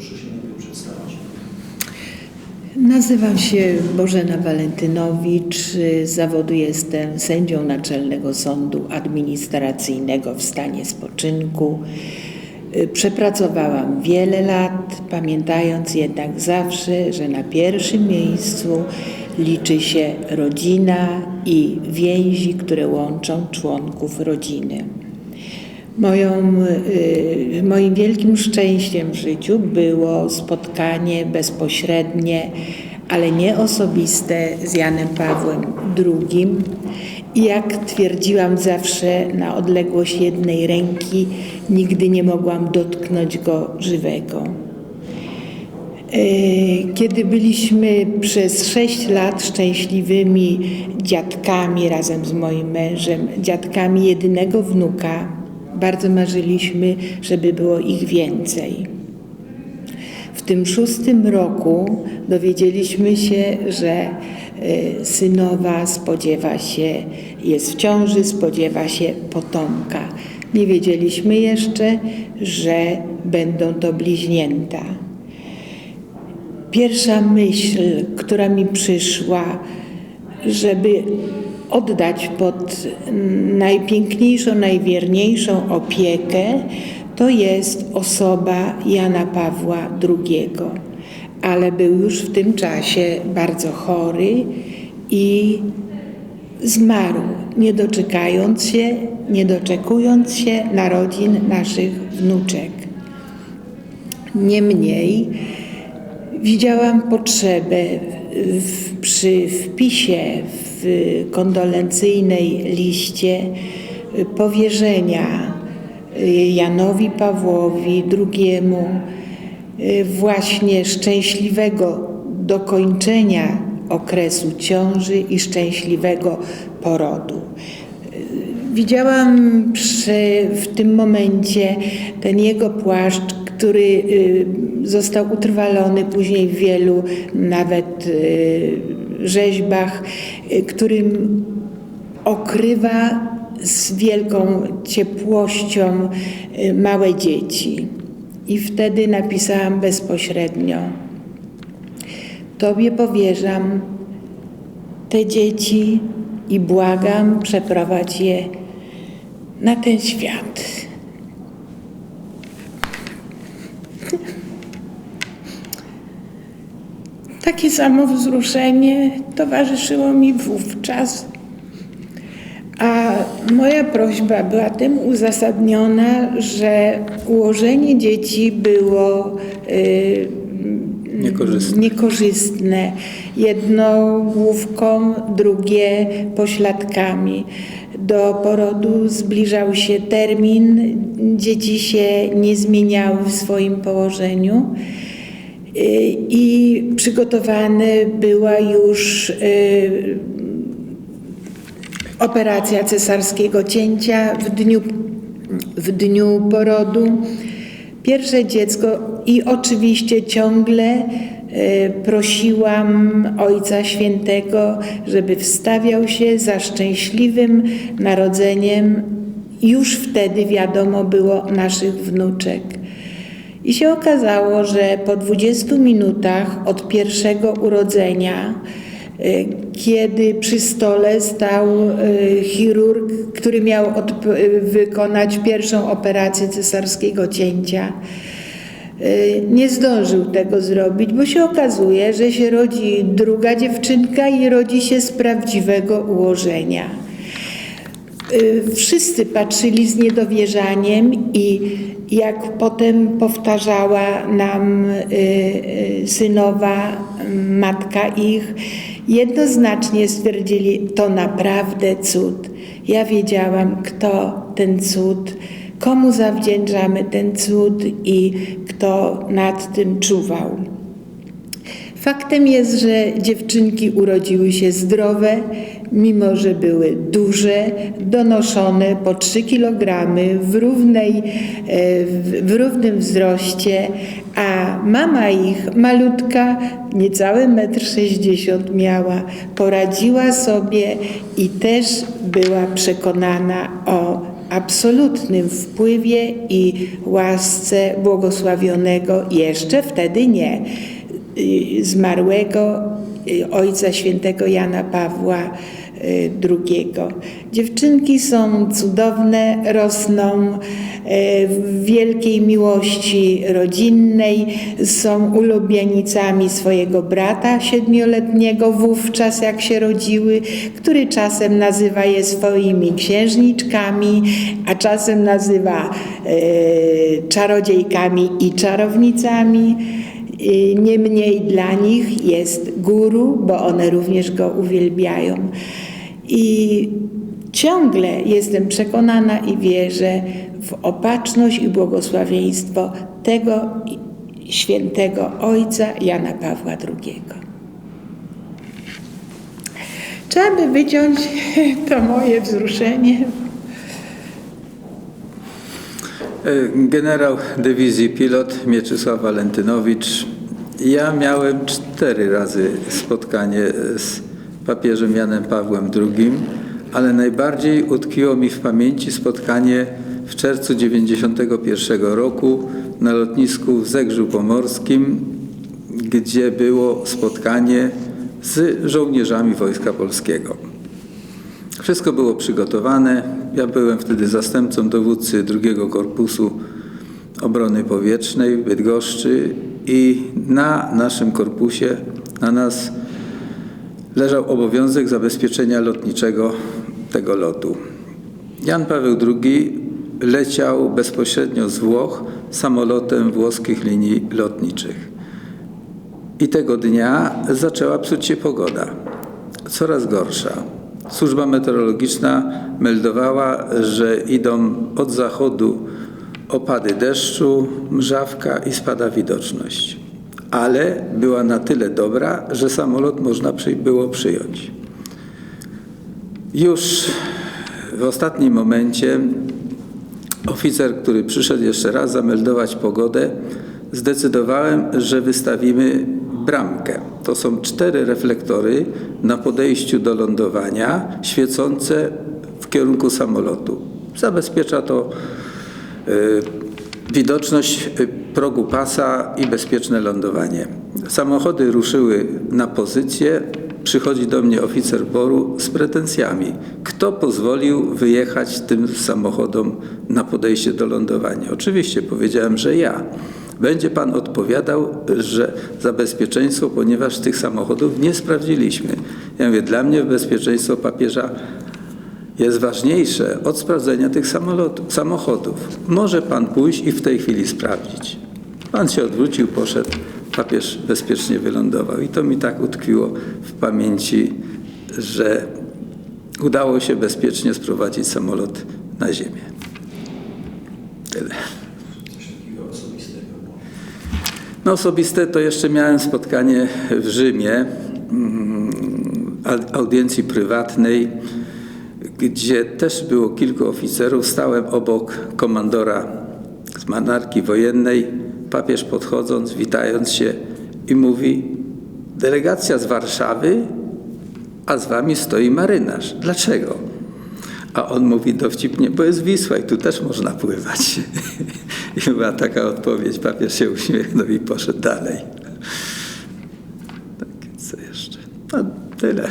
Proszę się najpierw przedstawić. Nazywam się Bożena Walentynowicz. Z zawodu jestem sędzią Naczelnego Sądu Administracyjnego w stanie spoczynku. Przepracowałam wiele lat, pamiętając jednak zawsze, że na pierwszym miejscu liczy się rodzina i więzi, które łączą członków rodziny. Moją, y, moim wielkim szczęściem w życiu było spotkanie bezpośrednie, ale nie osobiste z Janem Pawłem II. I jak twierdziłam zawsze, na odległość jednej ręki nigdy nie mogłam dotknąć go żywego. Y, Kiedy byliśmy przez sześć lat szczęśliwymi dziadkami razem z moim mężem, dziadkami jedynego wnuka, bardzo marzyliśmy, żeby było ich więcej. W tym szóstym roku dowiedzieliśmy się, że y, synowa spodziewa się, jest w ciąży, spodziewa się potomka. Nie wiedzieliśmy jeszcze, że będą to bliźnięta. Pierwsza myśl, która mi przyszła, żeby oddać pod najpiękniejszą, najwierniejszą opiekę, to jest osoba Jana Pawła II. Ale był już w tym czasie bardzo chory i zmarł, nie doczekając się, nie doczekując się narodzin naszych wnuczek. Niemniej widziałam potrzebę w, przy wpisie w kondolencyjnej liście powierzenia Janowi Pawłowi II właśnie szczęśliwego dokończenia okresu ciąży i szczęśliwego porodu. Widziałam przy, w tym momencie ten jego płaszcz, który y, został utrwalony później w wielu nawet y, rzeźbach, y, którym okrywa z wielką ciepłością małe dzieci. I wtedy napisałam bezpośrednio: Tobie powierzam te dzieci i błagam, przeprowadź je na ten świat. Takie samo wzruszenie towarzyszyło mi wówczas, a moja prośba była tym uzasadniona, że ułożenie dzieci było y, Niekorzystne. niekorzystne. Jedno główką, drugie pośladkami. Do porodu zbliżał się termin, dzieci się nie zmieniały w swoim położeniu i przygotowana była już y, operacja cesarskiego cięcia w dniu, w dniu porodu. Pierwsze dziecko i oczywiście ciągle e, prosiłam Ojca Świętego, żeby wstawiał się za szczęśliwym narodzeniem. Już wtedy wiadomo było naszych wnuczek. I się okazało, że po 20 minutach od pierwszego urodzenia, e, kiedy przy stole stał e, chirurg, który miał wykonać pierwszą operację cesarskiego cięcia, nie zdążył tego zrobić, bo się okazuje, że się rodzi druga dziewczynka i rodzi się z prawdziwego ułożenia. Wszyscy patrzyli z niedowierzaniem i jak potem powtarzała nam synowa, matka ich, jednoznacznie stwierdzili, to naprawdę cud. Ja wiedziałam, kto ten cud, komu zawdzięczamy ten cud i kto nad tym czuwał. Faktem jest, że dziewczynki urodziły się zdrowe, mimo że były duże, donoszone po 3 kg w, równej, w równym wzroście, a mama ich, malutka, niecałe 1,60 m miała, poradziła sobie i też była przekonana o absolutnym wpływie i łasce błogosławionego, jeszcze wtedy nie, zmarłego y, Ojca Świętego Jana Pawła y, II. Dziewczynki są cudowne, rosną y, w wielkiej miłości rodzinnej, są ulubienicami swojego brata siedmioletniego wówczas jak się rodziły, który czasem nazywa je swoimi księżniczkami, a czasem nazywa y, czarodziejkami i czarownicami. Niemniej dla nich jest guru, bo one również go uwielbiają. I ciągle jestem przekonana i wierzę w opatrzność i błogosławieństwo tego świętego Ojca Jana Pawła II. Trzeba by wyciąć to moje wzruszenie. Generał dywizji pilot Mieczysław Walentynowicz. Ja miałem cztery razy spotkanie z papieżem Janem Pawłem II, ale najbardziej utkwiło mi w pamięci spotkanie w czerwcu 91 roku na lotnisku w Zegrzu Pomorskim, gdzie było spotkanie z żołnierzami Wojska Polskiego. Wszystko było przygotowane. Ja byłem wtedy zastępcą dowódcy drugiego korpusu obrony powietrznej w Bydgoszczy i na naszym korpusie, na nas leżał obowiązek zabezpieczenia lotniczego tego lotu. Jan Paweł II leciał bezpośrednio z Włoch samolotem włoskich linii lotniczych. I tego dnia zaczęła psuć się pogoda. Coraz gorsza. Służba meteorologiczna meldowała, że idą od zachodu opady deszczu, mrzawka i spada widoczność. Ale była na tyle dobra, że samolot można było przyjąć. Już w ostatnim momencie oficer, który przyszedł jeszcze raz zameldować pogodę, zdecydowałem, że wystawimy bramkę. To są cztery reflektory na podejściu do lądowania, świecące w kierunku samolotu. Zabezpiecza to y, widoczność y, progu pasa i bezpieczne lądowanie. Samochody ruszyły na pozycję. Przychodzi do mnie oficer boru z pretensjami. Kto pozwolił wyjechać tym samochodom na podejście do lądowania? Oczywiście powiedziałem, że ja będzie pan odpowiadał, że za bezpieczeństwo, ponieważ tych samochodów nie sprawdziliśmy. Ja mówię, dla mnie bezpieczeństwo papieża jest ważniejsze od sprawdzenia tych samochodów. Może pan pójść i w tej chwili sprawdzić. Pan się odwrócił, poszedł, papież bezpiecznie wylądował. I to mi tak utkwiło w pamięci, że udało się bezpiecznie sprowadzić samolot na ziemię. Tyle. No osobiste to jeszcze miałem spotkanie w Rzymie, mm, au- audiencji prywatnej, gdzie też było kilku oficerów. Stałem obok komandora z manarki wojennej. Papież podchodząc, witając się i mówi delegacja z Warszawy, a z wami stoi marynarz. Dlaczego? A on mówi dowcipnie, bo jest Wisła i tu też można pływać. I była taka odpowiedź, papież się uśmiechnął i poszedł dalej. Tak, co jeszcze? No, tyle.